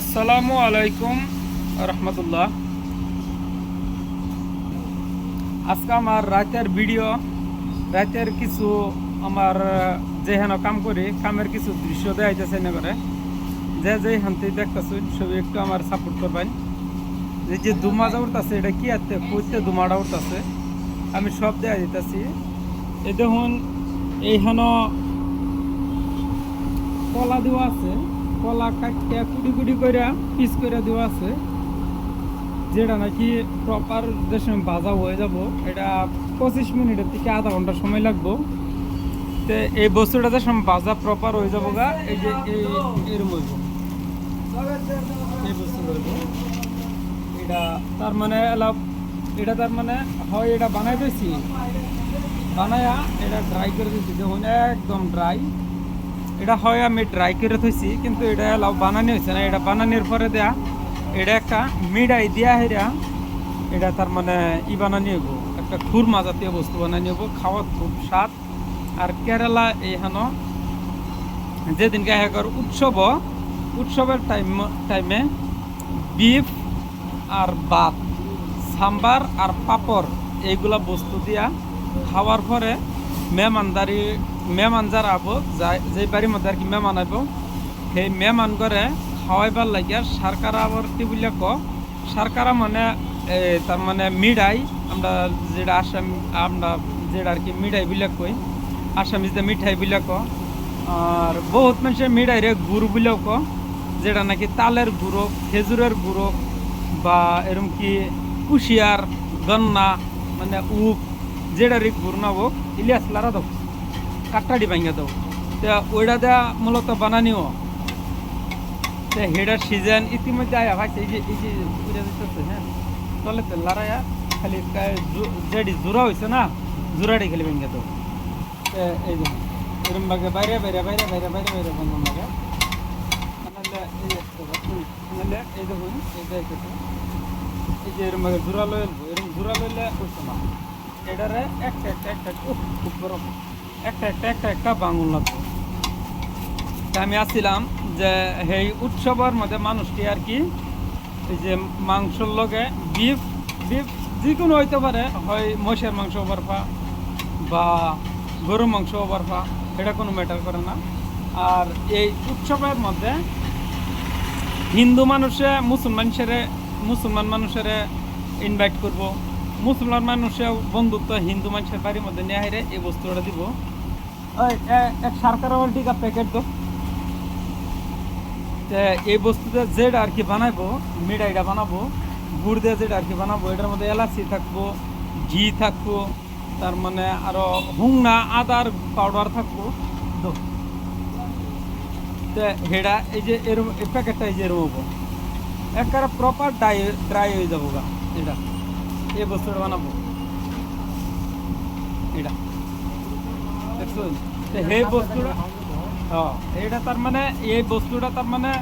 আসসালামু আলাইকুম রহমতুল্লাহ। আজকে আমার রাতের ভিডিও, রাতের কিছু আমার যেহেন কাম করি, কামের কিছু দৃশ্য দেখাইতেছে না করে যে যে হান্তি দেখতেছেন সবই একটু আমার সাপোর্ট করবেন। যে যে দুমাজা উঠতেছে, এটা কি আছে কইতে দুমাটা উঠতেছে, আমি সব দেয়া দিতেছি। এই দেখুন এইখান কলা দেওয়া আছে। কলা কাটতে কুটি কুটি করে পিস করে দেওয়া আছে। যেটা নাকি প্রপার যে সময় ভাজা হয়ে যাব। এটা পঁচিশ মিনিটের থেকে আধা ঘণ্টা সময় লাগবো। তো এই বস্তুটা যে সময় ভাজা প্রপার হয়ে যাব গা, এই যে এরম হইব এই বস্তু এটা তার মানে এটা তার মানে হয় এটা বানাই দিয়েছি বানায়া এটা ড্রাই করে দিয়েছি দেখুন, একদম ড্রাই এটা হয় আমি ড্রাই করে থইছি, কিন্তু এটা লাভ বানানি হয়েছে না। এটা বানানির পরে দেয়া, এটা একটা মিডাই দিয়া হেরা এটা তার মানে ই বানানি হইব, একটা খুরমা জাতীয় বস্তু বানানি হইব, খাওয়ার খুব স্বাদ। আর কেরালা এইখানো যেদিনকে হেকর উৎসব, উৎসবের টাইম, টাইমে বিফ আর ভাত, সাম্বার আর পাপড়, এইগুলা বস্তু দিয়া খাওয়ার পরে মেহমানদারি মেহমান যারা আবো যে বাড়ির মধ্যে আর কি মেহমান আইব সেই মেহমান করে খাওয়াইবার লাগিয়া সরকার আবার কি বলে ক? সরকার মানে তার মানে মিঠাই আমরা যেটা আসাম আমরা যেটা আর কি মিঠাই বিলে কই আসামিজে মিঠাই বিলে ক। আর বহুত মানুষের মিঠাই রে গুড় বিলেও ক, যেটা নাকি তালের গুঁড়ো, খেজুরের গুঁড়ো, বা এরকম কি কুশিয়ার, গন্না মানে উক যেটারই গুড় না হোক, ইলিয়াস লারা দাও কাট্টাডি ভাঙ্গা দাও। তা ওইটা দেয়া মূলত বানানিও। তা হেডার সিজন ইতিমধ্যে আয়া ভাই এই যে এই যে উড়ে দিতেছে হ্যাঁ? তলে তো লারায়া খালি যেডি জোড়া হয়েছে না জোড়াটি খালি ভেঙে দাও। এই যে, এরম ভাগে বাইরে বাইরে বাইরে বাইরে বাইরে বাইরে বন্ধন লাগে। এই এই যে এরম ভাগে জোড়া লয়ে এরম জোড়া লইলে হইতো না। এটারে একটা একটা একটা খুব গরম। একটা একটা একটা একটা বাঙুল লাগবে। আমি আসছিলাম যে এই উৎসবের মধ্যে মানুষটি আর কি, এই যে মাংসর লগে বিফ বিফ যিকোনো হইতে পারে, হয় মহিষের মাংস বারফা বা গরুর মাংস বারফা এটা কোনো ম্যাটার করে না। আর এই উৎসবের মধ্যে হিন্দু মানুষে মুসলমান সেরে, মুসলমান মানুষের ইনভাইট করব। মুসলমান মানুষে বন্ধুত্ব হিন্দু মানুষের বাড়ির মধ্যে নিয়ে এই বস্তুটা দিব। এক সরকার টিকা প্যাকেট দো। এই বস্তুটা যেটা আর কি বানাবো মিঠাইটা বানাবো, গুড় দিয়ে যেটা আর কি বানাবো, এটার মধ্যে এলাচি থাকব, ঘি থাকব, তার মানে আরও হুংনা, আদার পাউডার থাকব। তে, হেডা, এই যে এরম, এই প্যাকেটটা এই যে এরম হব। একবারে প্রপার ড্রাই ড্রাই হয়ে যাব গা, এটা। এই বস্তুটা বানাবো। এটা। মানে এই বস্তুটা মানে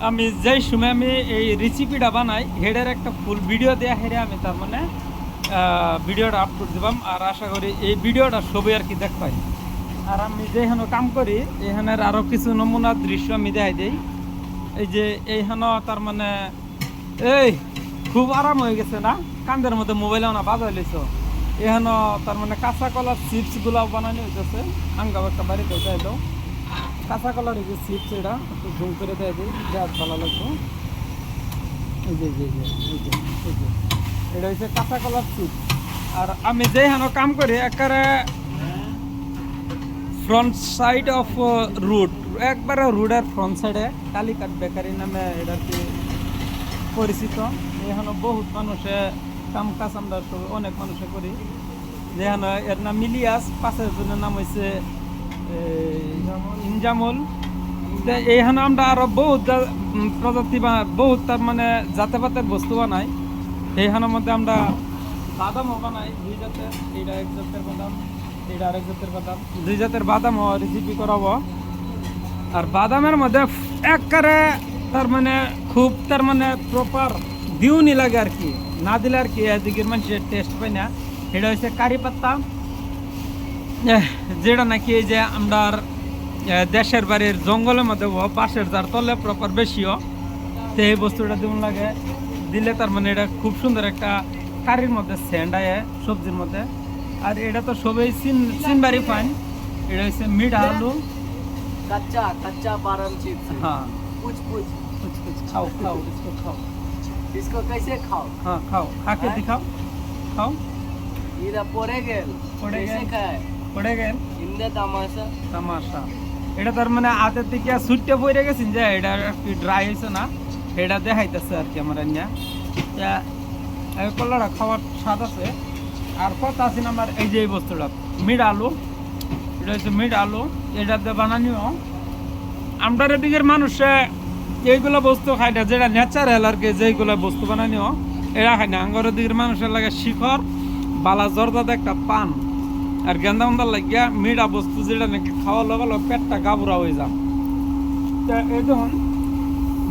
আমি যেই সময় আমি এই রেসিপিটা বানাই হেডের একটা ফুল ভিডিও দেয়া হেরে আমি তার মানে ভিডিওটা আপলোড দিবাম আর আশা করি এই ভিডিওটা সবই আর কি দেখ পাই আর আমি যেখানে কাম করি এখানের আরও কিছু নমুনার দৃশ্য আমি দেখাই দিই। এই যে এইখানে তার মানে এই, খুব আরাম হয়ে গেছে না? কান্দের মধ্যে মোবাইল না বাজাই লইছ এখানে তার মানে কাঁচা কলার চিপসগুলা বানানো হইতেছে। আঙ্গাও একটা বাড়িতে দেয় দাও। কাঁচা কলার এই যে চিপস এটা একটু ঝুম করে দেয় দিই দেওয়া ভালো লাগবে। এই যে এই যে, এই যে, এই যে, এটা হচ্ছে কাঁচা কলার চিপস আর আমি যেখানে কাম করি একেবারে ফ্রন্ট সাইড অফ রুট একবারে রুডের ফ্রন্ট সাইডে কালিকাট বেকারি নামে এটা কি পরিচিত। এখানে বহুত মানুষে কাম কাজ আমরা অনেক মানুষে করি। যেখানে এর নাম মিলিয়াস পাশের জনের নাম হয়েছে ইনজামুল। এইখানে আমরা আরও বহুত প্রজাতি বা বহুত তার মানে জাতে পাতের বস্তু বানাই। এইখানের মধ্যে আমরা বাদামও বানাই, দুই জাতের। এইটা এক জাতের বাদাম, এইটা আরেক জাতের বাদাম। দুই জাতের বাদাম রেসিপি করাবো। আর বাদামের মধ্যে একবারে তার মানে খুব তার মানে প্রপার দিউনি লাগে আর কি না দিলে আর কি এদিকের মানুষের টেস্ট পাই না সেটা হচ্ছে কারি পাত্তা। যেটা নাকি যে আমরা দেশের বাড়ির জঙ্গলের মধ্যে বাঁশের যার তলে প্রপার বেশিও তো এই বস্তুটা দিউন লাগে। দিলে তার মানে এটা খুব সুন্দর একটা কারির মধ্যে সেন্ড আয় সবজির মধ্যে। আর এটা তো সবই চিন চিনবারই পান। এটা হচ্ছে মিট আলু। কাঁচা কাঁচা বারাম চিপস। হ্যাঁ। কুচ কুচ কুচ কুচ খাও খাও খাও। इसको कैसे खाओ हाँ खाओ खा के दिखाओ खाओ इधर पोड़े गेल पोड़े कैसे गेल। खाए পড়ে গেল इन्दे तमाशा তামাশা এটা তার মানে হাতের থেকে সুইটটা পড়ে গেছেন যে এটা একটু ড্রাই হয়েছে না এটা দেখাইতেছে আর কি আমার এনে কলাটা খাওয়ার স্বাদ আছে আর কথা আছে না আমার এই যে এই বস্তুটা মিট আলু এটা হচ্ছে মিট আলু এটা দিয়ে বানানিও আমরা দিকের মানুষে এইগুলো বস্তু খাই না, যেটা ন্যাচারাল আর কি যেইগুলো বস্তু বানানিও এরা খায় না। আঙ্গরের দিকের মানুষের লাগে শিখর, বালা জর্দাতে একটা পান। আর গেন্দা মন্দার লাগিয়া মিঠা বস্তু যেটা নাকি খাওয়া লগা লগ পেটটা গাবুরা হয়ে যাম তা এই দেখুন,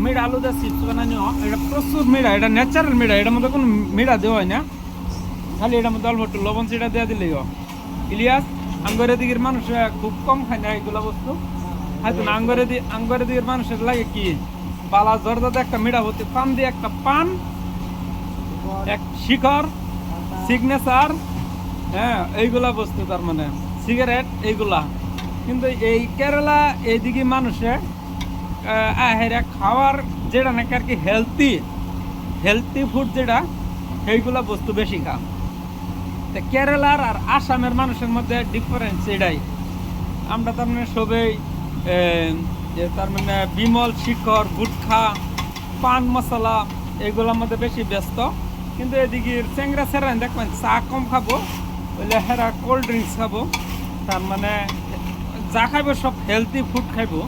মিঠা আলু দিয়ে চিপস বানানিও এটা প্রচুর মিঠা, এটা ন্যাচারাল মিঠা, এটার মধ্যে কোনো মিঠা দেওয়া হয় না। খালি এটার মধ্যে অল্প একটু লবণ চিটা দেওয়া দিলেই ইলিয়াস আঙ্গরের দিকের মানুষ খুব কম খায় না এগুলা বস্তু। হয়তো দি আঙ্গরের দিকের মানুষের লাগে কি? বালা জর্দাতে একটা মিঠা হতে পান দিয়ে একটা পান, এক শিখর সিগনেচার হ্যাঁ এইগুলা বস্তু তার মানে সিগারেট এইগুলা। কিন্তু এই কেরালা এইদিকে মানুষে হেরা খাওয়ার যেটা নাকি আর কি হেলদি হেলদি ফুড যেটা, সেইগুলা বস্তু বেশি খা তো কেরালার আর আসামের মানুষের মধ্যে ডিফারেন্স এটাই। আমরা তার মানে সবাই যে তার মানে বিমল, শিখর, গুটখা, পান মশলা এইগুলোর মধ্যে বেশি ব্যস্ত। কিন্তু এদিকে চেংরা সেরান দেখবেন চা কম খাব, বলে হেরা কোল্ড ড্রিঙ্কস খাব। তার মানে যা খাইবো সব হেলদি ফুড খাইবো।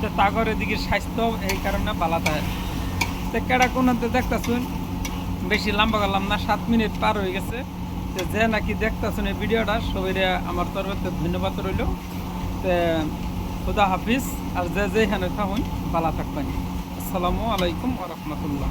তো তাগর এদিকে স্বাস্থ্য এই কারণে ভালো থাকে তো কেডা কোনাতে দেখতেছুন, বেশি লম্বা করলাম না, সাত মিনিট পার হয়ে গেছে। যে নাকি দেখতেছেন এই ভিডিওটা সবাই আমার তরফে ধন্যবাদ রইল। তো খুদা হাফিজ আর যে যেখানে থাকুন ভালো থাকবেন আসসালামু আলাইকুম রহমতুল্লাহ